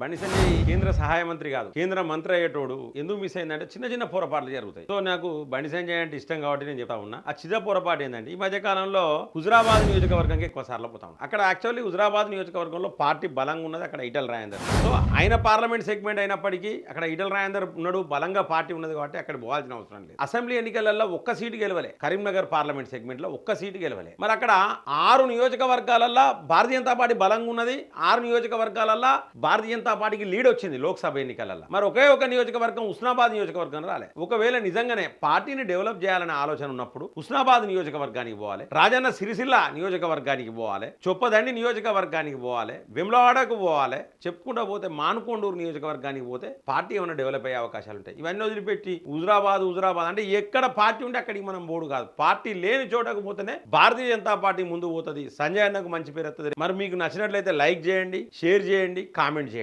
బండి సంజయ్ కేంద్ర సహాయ మంత్రి కాదు. కేంద్ర మంత్రి అయ్యేటోడు ఎందుకు మిస్ అయిందంటే చిన్న చిన్న పొరపాట్లు జరుగుతాయి. సో నాకు బండి సంజయ్ అంటే ఇష్టం కాబట్టి నేను చెప్తా ఉన్నా. ఆ చిన్న పొరపాటు ఏంటంటే ఈ మధ్య కాలంలో హుజరాబాద్ నియోజకవర్గంకి ఎక్కువ సార్లు పోతా ఉన్నా. అక్కడ యాక్చువల్లీ హుజరాబాద్ నియోజకవర్గంలో పార్టీ బలంగా ఉన్నది అక్కడ ఈటల్ రాజేందర్ సో ఆయన పార్లమెంట్ సెగ్మెంట్ అయినప్పటికీ అక్కడ ఈటల్ రాజేందర్ ఉన్నాడు. బలంగా పార్టీ ఉన్నది కాబట్టి అక్కడ పోవాల్సిన అవసరం లేదు. అసెంబ్లీ ఎన్నికలలో ఒక్క సీటు గెలవలే. కరీంనగర్ పార్లమెంట్ సెగ్మెంట్లో ఒక్క సీటు గెలవలే. మరి అక్కడ ఆరు నియోజకవర్గాలల్లో భారతీయ జనతా పార్టీ బలంగా ఉన్నది. ఆరు నియోజకవర్గాలల్లో భారతీయ జనతా పార్టీకి లీడ్ వచ్చింది లోక్సభ ఎన్నికలలో మరి ఒకే ఒక నియోజకవర్గం ఉస్నాబాద్ నియోజకవర్గం రాలే. ఒకవేళ నిజంగానే పార్టీని డెవలప్ చేయాలనే ఆలోచన ఉన్నప్పుడు ఉస్నాబాద్ నియోజకవర్గానికి పోవాలి రాజన్న సిరిసిల్ల నియోజకవర్గానికి పోవాలి చొప్పదండి నియోజకవర్గానికి పోవాలి వెమ్లవాడకు పోవాలి చెప్పుకుంటూ పోతే మానుకొండూరు నియోజకవర్గానికి పోతే పార్టీ ఏమైనా డెవలప్ అయ్యే అవకాశాలు ఉంటాయి. ఇవన్నీ వదిలిపెట్టి హుజరాబాద్ హుజరాబాద్ అంటే ఎక్కడ పార్టీ ఉంటే అక్కడికి మనం బోడు కాదు. పార్టీ లేని చోటకు పోతేనే భారతీయ జనతా పార్టీ ముందు పోతుంది. సంజయ్ అన్నకు మంచి పేరు వస్తుంది మరి మీకు నచ్చినట్లయితే లైక్ చేయండి షేర్ చేయండి కామెంట్ చేయండి.